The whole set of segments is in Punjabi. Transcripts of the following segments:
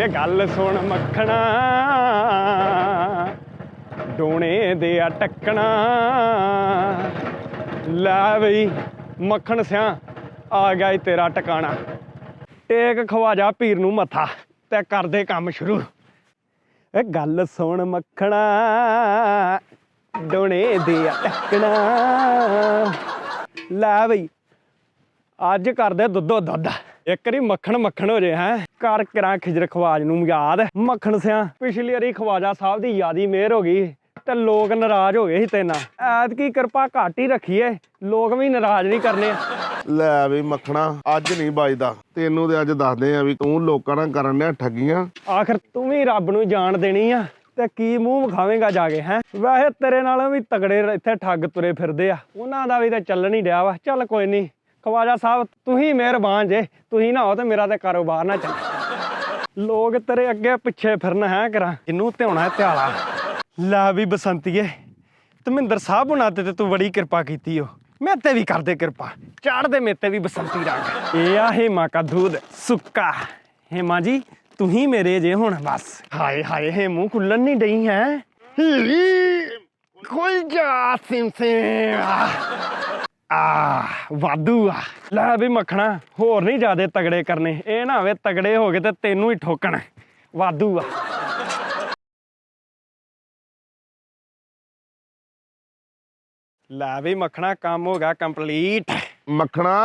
ਵੇ ਗੱਲ ਸੁਣ ਮੱਖਣਾ। ਡੋਣੇ ਦੇ ਆ ਟੱਕਣਾ ਲੈ ਬਈ, ਮੱਖਣ ਸਿਆ, ਆ ਗਿਆ ਤੇਰਾ ਟਿਕਾਣਾ। ਟੇਕ ਖਵਾ ਜਾ ਪੀਰ ਨੂੰ ਮੱਥਾ ਤੇ ਕਰਦੇ ਕੰਮ ਸ਼ੁਰੂ। ਇਹ ਗੱਲ ਸੁਣ ਮੱਖਣਾ, ਡੋਣੇ ਦੇ ਆ ਟੱਕਣਾ ਲੈ ਬਈ, ਅੱਜ ਕਰਦੇ ਦੁੱਧੋ ਦੁੱਧ ਇੱਕ ਵਾਰੀ ਮੱਖਣ ਮੱਖਣ ਹੋ ਜੇ, ਹੈ। ਕਰ ਕਰਾਂ ਖਿਜਰ ਖਵਾਜ ਨੂੰ ਯਾਦ। ਮੱਖਣ ਸਿਆ ਪਿਛਲੀ ਵਾਰੀ ਖਵਾਜਾ ਸਾਹਿਬ ਦੀ ਯਾਦੀ ਮਿਹਰ ਹੋ ਗਈ ਤੇ ਲੋਕ ਨਾਰਾਜ਼ ਹੋ ਗਏ ਸੀ ਤੇਨਾਂ। ਐਤਕੀ ਕਿਰਪਾ ਘੱਟ ਹੀ ਰੱਖੀਏ ਲੋਕ ਵੀ ਨਾਰਾਜ਼ ਨਹੀਂ ਕਰਨੇ। ਲੈ ਵੀ ਮੱਖਣਾ ਅੱਜ ਨਹੀਂ ਵੱਜਦਾ। ਤੈਨੂੰ ਤੇ ਅੱਜ ਦੱਸਦੇ ਆ ਵੀ ਤੂੰ ਲੋਕਾਂ ਨਾਲ ਕਰਨ ਡਿਆ ਠੱਗੀਆਂ। ਆਖਰ ਤੂੰ ਵੀ ਰੱਬ ਨੂੰ ਜਾਣ ਦੇਣੀ ਆ ਤੇ ਕੀ ਮੂੰਹ ਵਿਖਾਵੇਂਗਾ ਜਾ ਕੇ ਹੈ? ਵੈਸੇ ਤੇਰੇ ਨਾਲੋਂ ਵੀ ਤਗੜੇ ਇੱਥੇ ਠੱਗ ਤੁਰੇ ਫਿਰਦੇ ਆ। ਉਹਨਾਂ ਦਾ ਵੀ ਤਾਂ ਚੱਲਣ ਹੀ ਡਿਆ ਵਾ। ਚੱਲ ਕੋਈ ਨਹੀਂ ਖਵਾਜਾ ਸਾਹਿਬ, ਤੁਸੀਂ ਮਿਹਰਬਾਨ ਜੇ। ਤੁਸੀਂ ਨਾ ਹੋ ਤੇ ਮੇਰਾ ਤੇ ਕਾਰੋਬਾਰ ਨਾ ਚੱਲੇ ਲੋਕ ਤੇਰੇ ਅੱਗੇ ਪਿੱਛੇ ਫਿਰਨ, ਹੈ ਕਰਾਂ? ਇਹਨੂੰ ਧਿਆਉਣਾ ਧਿਆਲਾ। ਲੈ ਵੀ ਬਸੰਤੀਏ ਧਰਮਿੰਦਰ ਸਾਹਿਬ ਹੁਣਾਂ ਤੇ ਤੂੰ ਬੜੀ ਕਿਰਪਾ ਕੀਤੀ ਓ। ਮੈਂ ਤੇ ਵੀ ਕਰਦੇ ਕਿਰਪਾ। ਚੜਦੇ ਮੇਤੇ ਵੀ ਬਸੰਤੀ ਰੰਗ। ਇਹ ਆ ਹੇਮਾ ਕਾ ਦੂਧ, ਸੁੱਕਾ। ਹੇਮਾ ਜੀ ਤੂੰ ਹੀ ਮੇਰੇ ਜੇ ਹੁਣ, ਬਸ। ਹਾਏ ਹਾਏ, ਹੇਮੂ ਖੁੱਲਣ ਨਹੀਂ ਡਈ, ਹੈ? ਖੁੱਲ ਜਾ ਸਿਮ ਸਿਮ ਆ ਵਾਧੂ ਆ। ਲੈ ਵੀ ਮੱਖਣਾ ਹੋਰ ਨਹੀਂ ਜਿਆਦੇ ਤਗੜੇ ਕਰਨੇ। ਇਹ ਨਾ ਹੋਵੇ ਤਗੜੇ ਹੋ ਗਏ ਤੇ ਤੈਨੂੰ ਹੀ ਠੋਕਣ। ਵਾਧੂ ਆ। ਲੈ ਵੀ ਮੱਖਣਾ ਕੰਮ ਹੋ ਗਿਆ ਕੰਪਲੀਟ। ਮੱਖਣਾ।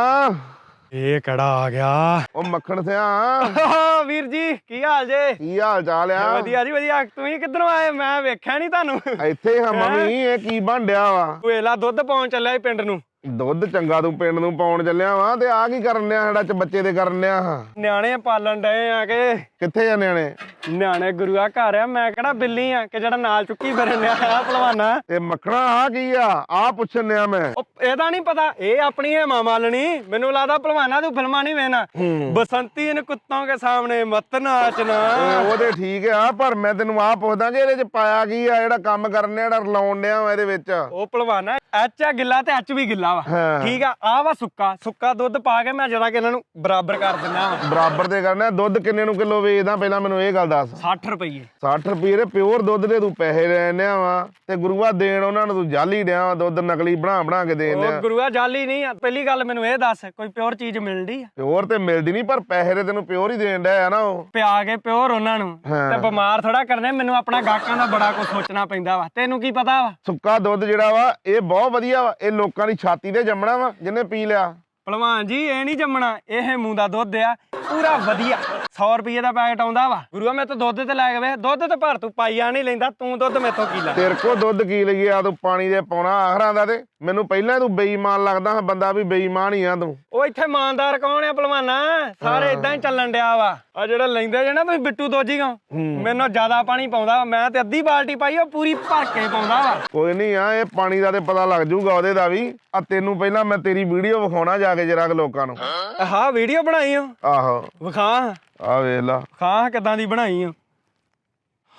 ਇਹ ਕਿਹੜਾ ਆ ਗਿਆ? ਉਹ ਮੱਖਣ ਸਿਆ। ਵੀਰ ਜੀ ਕੀ ਹਾਲ ਜੇ? ਕੀ ਹਾਲ ਚਾਲ ਆ? ਵਧੀਆ ਜੀ ਵਧੀਆ। ਤੁਸੀਂ ਕਿੱਧਰੋਂ ਆਏ? ਮੈਂ ਵੇਖਿਆ ਨਹੀਂ ਤੁਹਾਨੂੰ। ਇੱਥੇ ਹਾਂ ਮੰਮੀ ਇਹ ਕੀ ਬਣ ਡਿਆ ਵਾ ਵੇਲਾ ਦੁੱਧ ਪਾਉਣ ਚੱਲਿਆ ਸੀ ਪਿੰਡ ਨੂੰ। ਦੁੱਧ ਚੰਗਾ ਤੂੰ ਪਿੰਡ ਨੂੰ ਪਾਉਣ ਚੱਲਿਆ ਵਾ ਤੇ ਆ ਕੀ ਕਰਨ ਡਿਆ ਸਾਡਾ ਚ ਬੱਚੇ ਦੇ ਕਰਨ ਹਾਂ? ਨਿਆਣੇ ਪਾਲਣ ਡਏ ਆ ਕੇ ਕਿੱਥੇ ਆ ਨਿਆਣੇ? ਨਿਆਣੇ ਗੁਰੂਆ ਘਰ ਆ ਮੈਂ ਕਿਹੜਾ ਬਿੱਲੀ ਆ ਕਿ ਜਿਹੜਾ ਨਾਲ ਚੁੱਕੀ ਫਿਰਨ ਡਿਆ ਆ ਭਲਵਾਨਾ। ਤੇ ਮੱਖਣਾ ਆ ਕੀ ਆ? ਆ ਪੁੱਛਣ ਡਿਆ ਮੈਂ। ਉਹ ਇਹਦਾ ਨਹੀਂ ਪਤਾ ਇਹ ਆਪਣੀ ਹੇਮਾ ਮਾਲਣੀ। ਮੈਨੂੰ ਲੱਗਦਾ ਭਲਵਾਨਾ ਤੂੰ ਫਿਲਮਾਂ ਨਹੀਂ ਵੇਖਣਾ। ਬਸੰਤੀ ਇਨ ਕੁੱਤੋਂ ਕੇ ਸਾਹਮਣੇ ਮਤ ਨਾਚਣਾ ਓਏ ਉਹ ਤੇ ਠੀਕ ਆ ਪਰ ਮੈਂ ਤੈਨੂੰ ਆ ਪੁੱਛਦਾ ਕਿ ਇਹਦੇ ਚ ਪਾਇਆ ਕੀ ਆ ਜਿਹੜਾ ਕੰਮ ਕਰਨ ਡਿਆ ਜਿਹੜਾ ਰਲਾਉਣ ਵਾ ਇਹਦੇ ਵਿੱਚ? ਉਹ ਭਲਵਾਨਾ ਐਚ ਆ ਗਿੱਲਾ ਤੇ ਐਚ ਵੀ ਗਿੱਲਾ ਵਾ। ਹਾਂ। ਠੀਕ ਆ ਆ ਵਾ ਸੁੱਕਾ। ਸੁੱਕਾ ਦੁੱਧ ਪਾ ਕੇ ਮੈਂ ਜਰਾ ਕਿ ਇਹਨਾਂ ਨੂੰ ਬਰਾਬਰ ਕਰ ਦਿੰਦਾ ਵਾ। ਬਰਾਬਰ ਤੇ ਕਰਨਾ ਦੁੱਧ ਕਿੰਨੇ ਨੂੰ ਕਿਲੋ ਵੇਚਦਾ? ਪਹਿਲਾਂ ਮੈਨੂੰ ਇਹ ਗੱਲ ਦੱਸ। 60 ਰੁਪਏ 60 ਰੁਪਏ ਦੇ ਪਿਓਰ ਦੁੱਧ ਦੇ ਤੂੰ ਪੈਸੇ ਲੈਣ ਡਿਆ ਵਾ ਤੇ ਗੁਰੂਆ ਦੇਣ ਉਹਨਾਂ ਨੂੰ ਤੂੰ ਜਾਲੀ ਡਿਆ ਵਾ ਦੁੱਧ ਨਕਲੀ ਬਣਾ ਬਣਾ ਕੇ ਦੇਣ ਉਹ ਗੁਰੂਆ ਜਾਲੀ ਨਹੀਂ ਆ। ਪਹਿਲੀ ਗੱਲ ਮੈਨੂੰ ਇਹ ਦੱਸ ਕੋਈ ਪਿਓਰ ਚੀਜ਼ ਮਿਲਦੀ ਆ? ਪਿਓਰ ਤੇ ਮਿਲਦੀ ਨਹੀਂ ਪਰ ਪੈਸੇ ਤੇ ਤੈਨੂੰ ਪਿਓਰ ਹੀ ਦੇਣ ਡਿਆ ਆ ਨਾ ਉਹ। ਪਿਆ ਕੇ ਪਿਓਰ ਉਹਨਾਂ ਨੂੰ। ਹਾਂ। ਤੇ ਬਿਮਾਰ ਥੋੜਾ ਕਰਨੇ ਮੈਨੂੰ ਆਪਣਾ ਗਾਹਕਾਂ ਦਾ ਬੜਾ ਕੁਝ ਸੋਚਣਾ ਪੈਂਦਾ ਵਾ। ਤੈਨੂੰ ਕੀ ਪਤਾ ਵਾ? ਸੁੱਕਾ ਦੁੱਧ ਜਿਹੜਾ ਵਾ ਇਹ ਬਹੁਤ ਵਧੀਆ ਵਾ। ਇਹ ਲੋਕਾਂ ਦੀ ਛਾਤੀ ਤੇ ਜੰਮਣਾ ਵਾ, ਜਿਹਨੇ ਪੀ ਲਿਆ। ਭਲਵਾਨ ਜੀ, ਇਹ ਨਹੀਂ ਜੰਮਣਾ, ਇਹ ਹੇਮੂ ਦਾ ਦੁੱਧ ਆ। ਪੂਰਾ ਵਧੀਆ। 100 ਰੁਪਏ ਦਾ ਪੈਕਟ ਆਉਂਦਾ ਵਾ। ਗੁਰੂਆ ਮੈਂ ਤਾਂ ਦੁੱਧ ਤੇ ਲੈ ਕੇ ਵੇ। ਦੁੱਧ ਤੇ ਭਰ ਤੂੰ ਪਾਈਆ ਨਹੀਂ ਲੈਂਦਾ। ਤੂੰ ਦੁੱਧ ਮੈਥੋਂ ਕੀ ਲੈ? ਤੇਰੇ ਕੋ ਦੁੱਧ ਕੀ ਲਈਏ? ਆ ਤੂੰ ਪਾਣੀ ਦੇ ਪਾਉਣਾ ਆਖਰਾਂ ਦਾ ਤੇ ਮੈਨੂੰ ਪਹਿਲਾਂ ਤੂੰ ਬੇਈਮਾਨ ਲੱਗਦਾ ਹਾਂ ਬੰਦਾ ਵੀ ਬੇਈਮਾਨ ਹੀ ਆ ਤੂੰ। ਉਹ ਇੱਥੇ ਇਮਾਨਦਾਰ ਕੌਣ ਆ ਭਲਵਾਨਾ? ਸਾਰੇ ਇਦਾਂ ਹੀ ਚੱਲਣ ਡਿਆ ਵਾ। ਆ ਜਿਹੜਾ ਲੈਂਦੇ ਜੇ ਨਾ ਤੁਸੀਂ ਬਿੱਟੂ ਦੋਜੀ ਗਾ ਮੈਨੂੰ ਜ਼ਿਆਦਾ ਪਾਣੀ ਪਾਉਂਦਾ ਮੈਂ ਤੇ ਅੱਧੀ ਬਾਲਟੀ ਪਾਈ ਉਹ ਪੂਰੀ ਭਰ ਕੇ ਪਾਉਂਦਾ ਵਾ। ਕੋਈ ਨਹੀਂ ਆ ਇਹ ਪਾਣੀ ਦਾ ਤੇ ਪਤਾ ਲੱਗ ਜੂਗਾ ਉਹਦੇ ਦਾ ਵੀ। ਆ ਤੈਨੂੰ ਪਹਿਲਾਂ ਮੈਂ ਤੇਰੀ ਵੀਡੀਓ ਵਿਖਾਉਣਾ ਜਾ ਕੇ ਜਰਾ ਲੋਕਾਂ ਨੂੰ। ਆਹ ਵੀਡੀਓ ਬਣਾਈ ਓ? ਆਹੋ। ਵਿਖਾ। ਆ ਵੇਖ ਲਾ। ਖਾ ਕਿਦਾਂ ਦੀ ਬਣਾਈ ਓ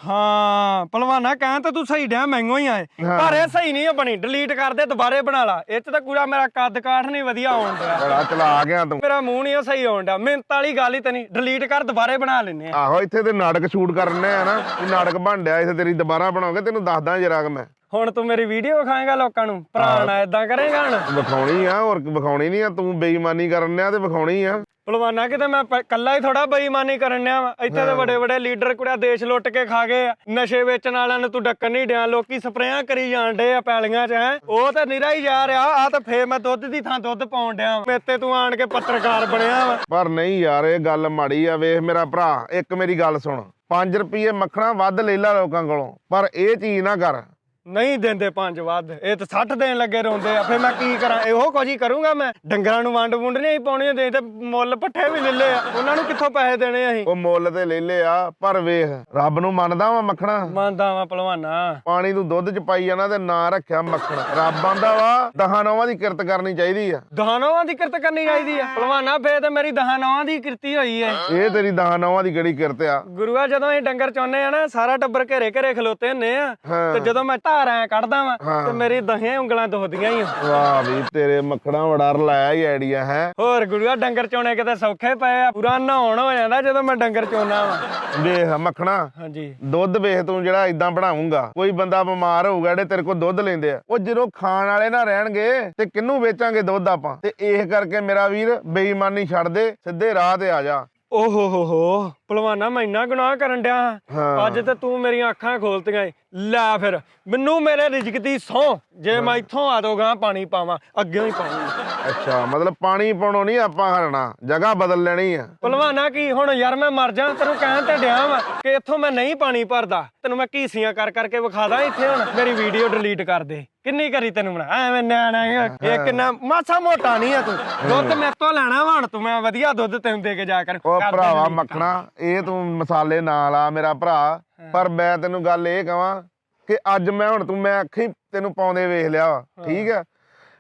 ਹਾਂ ਭਲਵਾਨਾ ਕਹਿ ਤਾਂ ਤੂੰ ਸਹੀ ਡਿਆ ਮਹਿੰਗੋ ਹੀ ਆਏ। ਹਾਂ। ਪਰ ਇਹ ਸਹੀ ਨਹੀਂ ਬਣੀ। ਡਿਲੀਟ ਕਰ ਦੇ ਦੁਬਾਰੇ ਬਣਾ ਲਾ। ਇਹ ਚ ਤਾਂ ਪੂਰਾ ਮੇਰਾ ਕੱਦ ਕਾਠ ਨਹੀਂ ਵਧੀਆ ਆਉਣ ਡਿਆ। ਬੜਾ ਚਲਾ ਗਿਆ ਤੂੰ। ਮੇਰਾ ਮੂੰਹ ਨਹੀਂ ਸਹੀ ਆਉਣ ਡਿਆ। ਮਿਹਨਤ ਵਾਲੀ ਗੱਲ ਹੀ ਤਾਂ ਨਹੀਂ। ਡਿਲੀਟ ਕਰ ਦੁਬਾਰੇ ਬਣਾ ਲੈਨੇ ਆ। ਆਹੋ ਇੱਥੇ ਤੇ ਨਾਟਕ ਸ਼ੂਟ ਕਰਨੇ ਆ ਨਾ। ਇਹ ਨਾਟਕ ਬਣ ਡਿਆ ਇੱਥੇ ਤੇਰੀ ਦੁਬਾਰਾ ਬਣਾਉਂਗੇ ਤੈਨੂੰ ਦੱਸਦਾ ਜਰਾ ਕਿ ਮੈਂ। ਹੁਣ ਤੂੰ ਮੇਰੀ ਵੀਡੀਓ ਵਿਖਾਏਗਾ ਲੋਕਾਂ ਨੂੰ। ਭਰਾ ਨਾ ਇਦਾਂ ਕਰੇਗਾ ਹੁਣ। ਵਿਖਾਉਣੀ ਆ ਹੋਰ ਵਿਖਾਉਣੀ ਨਹੀਂ ਆ। ਤੂੰ ਬੇਈਮਾਨੀ ਕਰਨ ਡਿਆ ਤੇ ਵਿਖਾਉਣੀ ਆ। ਭਲਵਾਨਾ ਕਿਤੇ ਮੈਂ ਪ- ਕੱਲਾ ਹੀ ਥੋੜਾ ਬੇਈਮਾਨੀ ਕਰਨ ਡਿਆ ਵਾ। ਇੱਥੇ ਤੇ ਵੱਡੇ ਵੱਡੇ ਲੀਡਰ ਕੁੜਿਆ ਦੇਸ਼ ਲੁੱਟ ਕੇ ਖਾ ਗਏ ਆ। ਨਸ਼ੇ ਵੇਚਣ ਵਾਲਿਆਂ ਨੂੰ ਤੂੰ ਡੱਕਣ ਨਹੀਂ ਡਿਆ। ਲੋਕੀ ਸਪਰੇਆਂ ਕਰੀ ਜਾਣ ਡੇ ਆ ਪੈਲੀਆਂ 'ਚ ਹੈ। ਉਹ ਤਾਂ ਨਿਰਾ ਹੀ ਜਾ ਰਿਹਾ। ਆ ਤਾਂ ਫੇਰ ਮੈਂ ਦੁੱਧ ਦੀ ਥਾਂ ਦੁੱਧ ਪਾਉਣ ਡਿਆ। ਮੇਰੇ ਤੇ ਤੂੰ ਆਣ ਕੇ ਪੱਤਰਕਾਰ ਬਣਿਆ ਵਾ। ਪਰ ਨਹੀਂ ਯਾਰ ਇਹ ਗੱਲ ਮਾੜੀ ਆ। ਵੇਖ ਮੇਰਾ ਭਰਾ ਇੱਕ ਮੇਰੀ ਗੱਲ ਸੁਣ। 5 ਰੁਪਏ ਮੱਖਣਾ ਵੱਧ ਲੈ ਲੈ ਲੋਕਾਂ ਕੋਲੋਂ। ਪਰ ਇਹ ਚੀਜ਼ ਨਾ ਕਰ। ਨਹੀਂ ਦਿੰਦੇ ਪੰਜ ਵੱਧ। ਇਹ ਤਾਂ 60 ਦੇਣ ਲੱਗੇ ਰੋਂਦੇ ਆ। ਫੇਰ ਮੈਂ ਕੀ ਕਰਾਂ? ਇਹੋ ਕੁਝ ਹੀ ਕਰੂੰਗਾ ਮੈਂ। ਡੰਗਰਾਂ ਨੂੰ ਵੰਡ ਵੁੰਡ ਨਹੀਂ ਪਾਉਣੀ ਦੇ ਤੇ ਮੁੱਲ ਪੱਠੇ ਵੀ ਲੈ ਲਏ ਆ। ਉਹਨਾਂ ਨੂੰ ਕਿੱਥੋਂ ਪੈਸੇ ਦੇਣੇ ਅਸੀਂ? ਉਹ ਮੁੱਲ ਤੇ ਲੈ ਲਿਆ ਪਰ ਵੇਖ ਰੱਬ ਨੂੰ ਮੰਨਦਾ ਵਾ ਮੱਖਣਾ। ਮੰਨਦਾ ਵਾਂ ਭਲਵਾਨਾ। ਪਾਣੀ ਤੂੰ ਦੁੱਧ ਚ ਪਾਈ ਜਾਣਾ ਤੇ ਨਾਂ ਰੱਖਿਆ ਮੱਖਣ। ਰੱਬ ਆਂਦਾ ਵਾ ਦਹਾਂ ਨੌਵਾਂ ਦੀ ਕਿਰਤ ਕਰਨੀ ਚਾਹੀਦੀ ਆ। ਦਹਾਨੋਆਂ ਦੀ ਕਿਰਤ ਕਰਨੀ ਚਾਹੀਦੀ ਆ। ਭਲਵਾਨਾ ਫੇਰ ਤੇ ਮੇਰੀ ਦਹਾਨੋਆਂ ਦੀ ਕਿਰਤੀ ਹੋਈ ਏ। ਇਹ ਤੇਰੀ ਦਹਾਂ ਨੌਵਾਂ ਦੀ ਕਿਹੜੀ ਕਿਰਤ ਆ? ਗੁਰੂਆ ਜਦੋਂ ਅਸੀਂ ਡੰਗਰ ਚਾਹੁੰਦੇ ਆ ਨਾ ਸਾਰਾ ਟੱਬਰ ਘਰੇ ਘਰੇ ਖਲੋਤੇ ਹੁੰਨੇ ਆ। ਤੇ ਜਦੋਂ ਮੈਂ ਧਾਰ ਐ ਕੱਢਦਾ ਵਾਂ। ਤੇ ਮੇਰੀ ਦਹੀਆਂ ਉਂਗਲਾਂ ਦੁਖਦੀਆਂ ਹੀ ਵਾਹ ਵੀ ਤੇਰੇ ਮੱਖਣਾ ਬੜਾ ਰਲਾਇਆ ਹੀ ਆਈਡੀਆ ਹੈ। ਹੋਰ ਗੁਰੂਆ ਡੰਗਰ ਚੋਣੇ ਕਿਤੇ ਸੌਖੇ ਪਏ ਆ। ਪੂਰਾ ਨਹਾਉਣ ਹੋ ਜਾਂਦਾ ਜਦੋਂ ਮੈਂ ਡੰਗਰ ਚੋਣਾ ਵਾਂ। ਵੇਖ ਮੱਖਣਾ ਹਾਂਜੀ। ਦੁੱਧ ਵੇਖ ਤੂੰ ਜਿਹੜਾ ਇਦਾਂ ਬਣਾਉਂਗਾ ਕੋਈ ਬੰਦਾ ਬਿਮਾਰ ਹੋਊਗਾ ਜਿਹੜੇ ਤੇਰੇ ਕੋਲ ਦੁੱਧ ਲੈਂਦੇ ਆ। ਉਹ ਜਦੋਂ ਖਾਣ ਵਾਲੇ ਨਾ ਰਹਿਣਗੇ ਤੇ ਕਿੰਨੂੰ ਵੇਚਾਂਗੇ ਦੁੱਧ ਆਪਾਂ? ਤੇ ਇਹ ਕਰਕੇ ਮੇਰਾ ਵੀਰ ਬੇਈਮਾਨੀ ਛੱਡ ਦੇ ਸਿੱਧੇ ਰਾਹ ਤੇ ਆ ਜਾ। ਓਹੋ ਹੋ ਹੋ ਭਲਵਾਨਾ ਮੈਂ ਇੰਨਾ ਗੁਨਾਹ ਕਰਨ ਡਿਆ ਹਾਂ। ਅੱਜ ਤੇ ਤੂੰ ਮੇਰੀਆਂ ਅੱਖਾਂ ਖੋਲਤੀਆਂ। ਲੈ ਫਿਰ ਮੈਨੂੰ ਮੇਰੇ ਰਿਜਕ ਦੀ ਸੌ ਜੇ ਮੈਂ ਇੱਥੋਂ ਆ ਦੋਗਾ ਪਾਣੀ ਪਾਵਾਂ ਅੱਗੇ ਹੀ ਪਾਵਾਂ। ਅੱਛਾ ਮਤਲਬ ਪਾਣੀ ਪਾਉਣੋਂ ਨਹੀਂ ਆਪਾਂ ਹਰਣਾ ਜਗ੍ਹਾ ਬਦਲ ਲੈਣੀ ਆ। ਭਲਵਾਨਾ ਕੀ ਹੁਣ ਯਾਰ ਮੈਂ ਮਰ ਜਾ ਤੈਨੂੰ ਕਹਿਣ ਤੇ ਡਿਆ ਵਾਂ ਕਿ ਇੱਥੋਂ ਮੈਂ ਨਹੀਂ ਪਾਣੀ ਭਰਦਾ। ਤੈਨੂੰ ਮੈਂ ਕੀਸੀਆਂ ਕਰ ਕਰਕੇ ਵਿਖਾਦਾ ਇੱਥੇ ਹੁਣ। ਮੇਰੀ ਵੀਡੀਓ ਡਿਲੀਟ ਕਰ ਦੇ। ਕਿੰਨੀ ਕਰੀ ਤੈਨੂੰ ਬਣਾ ਐਵੇਂ ਨਿਆਣਾ। ਇਹ ਕਿੰਨਾ ਮਾਸਾ ਮੋਟਾ ਨਹੀਂ ਆ ਤੂੰ। ਦੁੱਧ ਮੇਰੇ ਤੋਂ ਲੈਣਾ ਵਾ ਹੁਣ ਤੂੰ ਮੈਂ ਵਧੀਆ ਦੁੱਧ ਤੈਨੂੰ ਦੇ ਕੇ ਜਾ ਕਰ। ਉਹ ਕਰ ਦੇ ਭਰਾਵਾ delete। ਮੱਖਣਾ ਇਹ ਤੂੰ ਮਸਾਲੇ ਨਾਲ ਆ ਮੇਰਾ ਭਰਾ। ਪਰ ਮੈਂ ਤੈਨੂੰ ਗੱਲ ਇਹ ਕਹਾਂ ਕਿ ਅੱਜ ਮੈਂ ਹੁਣ ਤੂੰ ਮੈਂ ਅੱਖੀ ਤੈਨੂੰ ਪਾਉਂਦੇ ਵੇਖ ਲਿਆ ਵਾ ਠੀਕ ਆ?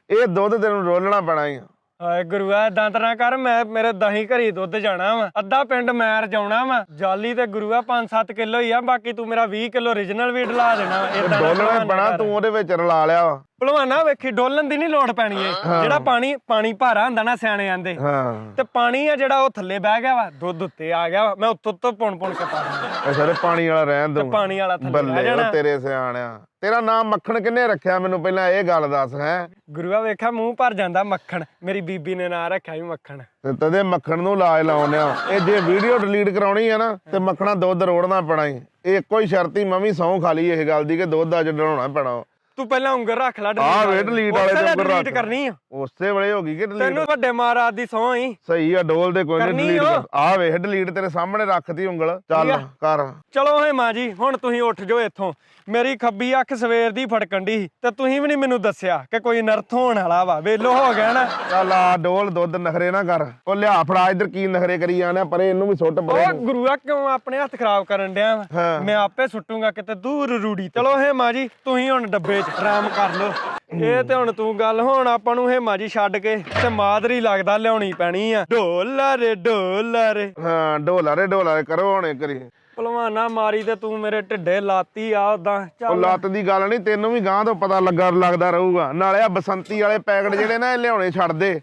ਇਹ ਦੁੱਧ ਤੈਨੂੰ ਰੋਲਣਾ ਪੈਣਾ ਹੀ ਆ। ਹਾਏ ਗੁਰੂਆ ਏਦਾਂ ਤਾਂ ਨਾ ਕਰ ਮੈਂ ਮੇਰੇ ਦਹੀਂ ਘਰੀ ਦੁੱਧ ਜਾਣਾ ਵਾ। ਅੱਧਾ ਪਿੰਡ ਮੈਂ ਰਜਾਉਣਾ ਵਾ। ਜਾਲੀ ਤੇ ਗੁਰੂਆ 5-7 ਕਿਲੋ ਹੀ ਆ ਬਾਕੀ ਤੂੰ ਮੇਰਾ 20 ਕਿਲੋ origignal ਵੀ ਢਲਾ ਦੇਣਾ। ਏਦਾਂ ਨਾ ਡੋਲਣਾ ਕਰ। ਤੂੰ ਉਹਦੇ ਵਿੱਚ ਰਲਾ ਲਿਆ ਵਾ। ਭਲਵਾਨਾ ਵੇਖੀ ਡੋਲਣ ਦੀ ਨਹੀਂ ਲੋੜ ਪੈਣੀ ਏ ਜਿਹੜਾ ਪਾਣੀ ਪਾਣੀ ਭਾਰਾ ਹੁੰਦਾ ਨਾ ਸਿਆਣੇ ਆਂਦੇ। ਹਾਂ। ਤੇ ਪਾਣੀ ਆ ਜਿਹੜਾ ਉਹ ਥੱਲੇ ਬਹਿ ਗਿਆ ਵਾ ਦੁੱਧ ਉੱਤੇ ਆ ਗਿਆ ਵਾ। ਮੈਂ ਉੱਤੋਂ ਉੱਤੋਂ ਪੁਣ ਪੁਣ ਕੇ ਪਾ ਦਿੰਦਾ। ਅੱਛਾ ਤੇ ਪਾਣੀ ਵਾਲਾ ਰਹਿਣ ਦੂੰ। ਪਾਣੀ ਵਾਲਾ ਥੱਲੇ ਉਹ ਜਾਣਾ। ਤੇਰੇ ਸਿਆਣਿਆ ਤੇਰਾ ਨਾਮ ਮੱਖਣ ਕਿੰਨੇ ਰੱਖਿਆ? ਮੈਨੂੰ ਪਹਿਲਾਂ ਇਹ ਗੱਲ ਦੱਸ ਹੈ। ਗੁਰੂਆ ਵੇਖਿਆ ਮੂੰਹ ਭਰ ਜਾਂਦਾ ਮੱਖਣ। ਮੇਰੀ ਬੀਬੀ ਨੇ ਨਾਂ ਰੱਖਿਆ ਵੀ ਮੱਖਣ। ਤੇ ਤਦੇ ਮੱਖਣ ਨੂੰ ਲਾਜ ਲਾਉਣੇ ਆ। ਇਹ ਜੇ ਵੀਡੀਓ ਡਿਲੀਟ ਕਰਾਉਣੀ ਹੈ ਨਾ ਤੇ ਮੱਖਣਾ ਦੁੱਧ ਰੋੜਨਾ ਪੈਣਾ ਈ। ਇਹ ਇੱਕੋ ਹੀ ਸ਼ਰਤੀ ਮੈਂ ਵੀ ਸਹੁੰ ਖਾ ਲਈ ਇਹ ਗੱਲ ਦੀ ਕਿ ਦੁੱਧ ਅੱਜ ਡਰਾਉਣਾ ਪੈਣਾ ਤੂੰ ਪਹਿਲਾਂ ਉਂਗਲ ਰੱਖ ਲੈ ਆਹ ਵੇ delete ਵਾਲੇ ਤੇ ਉਂਗਲ ਡਿਲੀਟ ਰੱਖ। ਕਰਨੀ ਆ। ਉਸੇ ਵੇਲੇ ਹੋ ਗਈ ਕਿ ਡਿਲੀਟ ਤੈਨੂੰ ਵੱਡੇ ਮਹਾਰਾਜ ਦੀ ਸਹੁੰ ਹੀ ਸਹੀ ਆ ਡੋਲ ਦੇ ਕੋਈ ਨਹੀਂ ਕਰਨੀ ਡਿਲੀਟ ਓ। ਆ ਵੇਖ ਡਿਲੀਟ ਤੇਰੇ ਸਾਹਮਣੇ ਰੱਖਤੀ ਉਂਗਲ। ਚੱਲ ਠੀਕ ਆ। ਕਰ। ਚਲੋ ਹੇ ਮਾਂ ਜੀ ਹੁਣ ਤੁਸੀਂ ਉੱਠ ਜਾਓ ਇੱਥੋਂ। ਮੇਰੀ ਖੱਬੀ ਅੱਖ ਸਵੇਰ ਦੀ ਫੜਕਣ ਦੀ ਤੇ ਤੁਸੀਂ ਵੀ ਨਹੀਂ ਮੈਨੂੰ ਦੱਸਿਆ ਕਿ ਕੋਈ ਨਰਥ ਹੋਣ ਵਾਲਾ ਵਾ। ਵੇਲੋ ਹੋ ਗਿਆ ਨਾ। ਚੱਲ ਆ ਡੋਲ ਦੁੱਧ ਨਖਰੇ ਨਾ ਕਰ। ਉਹ ਲਿਆ ਫੜਾ ਇੱਧਰ ਕੀ ਨਖਰੇ ਕਰੀ ਜਾਣਾ ਪਰੇ ਇਹਨੂੰ ਵੀ ਸੁੱਟ ਪਰੇ ਉਹ ਗੁਰੂਆ ਕਿਉਂ ਆਪਣੇ ਹੱਥ ਖਰਾਬ ਕਰਨ ਡਿਆ ਵਾ। ਮੈਂ ਆਪੇ ਸੁੱਟੂਗਾ ਕਿਤੇ ਦੂਰ ਰੂੜੀ। ਚਲੋ ਹੇ ਮਾਂ ਜੀ ਤੁਸੀਂ ਹੁਣ ਡੱਬੇ 'ਚ ਆਰਾਮ ਕਰ ਲਓ। ਇਹ ਤੇ ਹੁਣ ਤੂੰ ਗੱਲ ਹੁਣ ਆਪਾਂ ਨੂੰ ਹੇ ਮਾਂ ਜੀ ਛੱਡ ਕੇ ਤੇ ਮਾਦਰੀ ਲੱਗਦਾ ਲਿਆਉਣੀ ਪੈਣੀ ਆ। ਢੋਲਾ ਰੇ ਹਾਂ ਰੇ ਢੋਲਾ ਰੇ ਕਰੋ ਹੁਣੇ ਕਰੀ। ਭਲਵਾਨਾ ਮਾਰੀ ਤੇ ਤੂੰ ਮੇਰੇ ਢਿੱਡੇ ਲਾਤੀ ਆ ਉਦਾਂ ਉਹ ਚੱਲ ਲੱਤ ਦੀ ਗੱਲ ਨਹੀਂ ਤੈਨੂੰ ਵੀ ਗਾਂ ਤੋਂ ਪਤਾ ਲੱਗਾ ਲੱਗਦਾ ਰਹੂਗਾ। ਨਾਲੇ ਆ ਬਸੰਤੀ ਵਾਲੇ ਪੈਕਟ ਜਿਹੜੇ ਨਾ ਇਹ ਲਿਆਉਣੇ ਛੱਡ ਦੇ।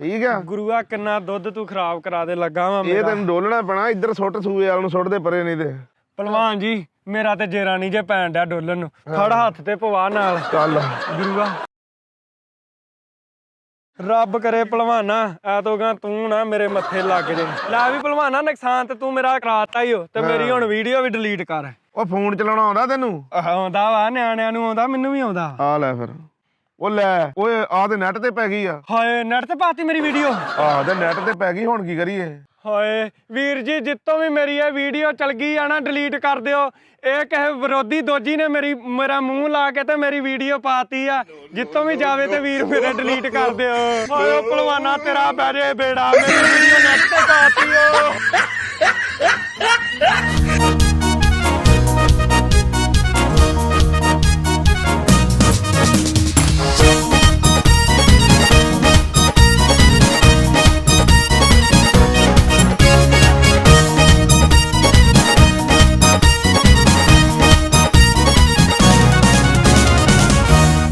ਠੀਕ ਆ? ਗੁਰੂਆ ਕਿੰਨਾ ਦੁੱਧ ਤੂੰ ਖਰਾਬ ਕਰਾ ਦੇ ਲੱਗਾ ਵਾ ਇਹ ਮੇਰਾ। ਤੈਨੂੰ ਡੋਲਣਾ ਪੈਣਾ ਇੱਧਰ ਸੁੱਟ ਸੂਏ ਵਾਲ ਨੂੰ ਸੁੱਟ ਦੇ ਪਰੇ ਨਹੀਂ ਤੇ। ਭਲਵਾਨ ਜੀ ਮੇਰਾ ਤੇ ਜੇਰਾ ਨਹੀਂ ਜੇ ਪੈਣ ਡਿਆ ਡੋਲਣ ਨੂੰ। ਫੜ ਹੱਥ ਤੇ ਪਵਾ ਨਾਲ। ਚੱਲ। ਗੁਰੂਆ ਰੱਬ ਕਰੇ ਭਲਵਾਨਾ ਐਤੋਂ ਗਾ ਤੂੰ ਨਾ ਮੇਰੇ ਮੱਥੇ ਲੱਗ ਜੇ। ਲੈ ਵੀ ਭਲਵਾਨਾ ਨੁਕਸਾਨ ਤੇ ਤੂੰ ਮੇਰਾ ਕਰਾਤਾ ਹੀ ਹੋ ਤੇ ਮੇਰੀ ਹੁਣ ਵੀਡੀਓ ਵੀ ਡਿਲੀਟ ਕਰ। ਉਹ ਫੋਨ ਚਲਾਉਣਾ ਆਉਂਦਾ ਤੈਨੂੰ? ਆਉਂਦਾ ਵਾ ਨਿਆਣਿਆਂ ਨੂੰ ਆਉਂਦਾ ਮੈਨੂੰ ਵੀ ਆਉਂਦਾ। ਆ ਲੈ ਫਿਰ। ਉਹ ਲੈ ਓਏ ਆ ਤੇ ਨੈਟ ਤੇ ਪੈ ਗਈ ਆ। ਹਾਏ ਨੈਟ ਤੇ ਪਾਤੀ ਮੇਰੀ ਵੀਡੀਓ। ਆਹ ਤੇ ਨੈਟ ਤੇ ਪੈ ਗਈ ਹੁਣ ਕੀ ਕਰੀਏ? ਹਾਏ, ਵੀਰ ਜੀ, ਜਿੱਤੋਂ ਵੀ ਮੇਰੀ ਇਹ ਵੀਡੀਓ ਚਲ ਗਈ ਆ ਨਾ ਡਿਲੀਟ ਕਰ ਦਿਓ। ਇਹ ਕਹੇ ਵਿਰੋਧੀ ਦੋਜੀ ਨੇ ਮੇਰੀ, ਮੇਰਾ ਮੂੰਹ ਲਾ ਕੇ ਤੇ ਮੇਰੀ ਵੀਡੀਓ ਪਾਤੀ ਆ। ਜਿੱਤੋਂ ਵੀ ਜਾਵੇ ਤੇ ਵੀਰ ਮੇਰੇ ਡਿਲੀਟ ਕਰ ਦਿਓ। ਹਾਏ, ਉਹ ਭਲਵਾਨਾ ਤੇਰਾ ਬੈਰੇ ਬੇੜਾ, ਮੇਰੀ ਵੀਡੀਓ ਨੈਟ ਤੇ ਪਾਤੀ ਓ।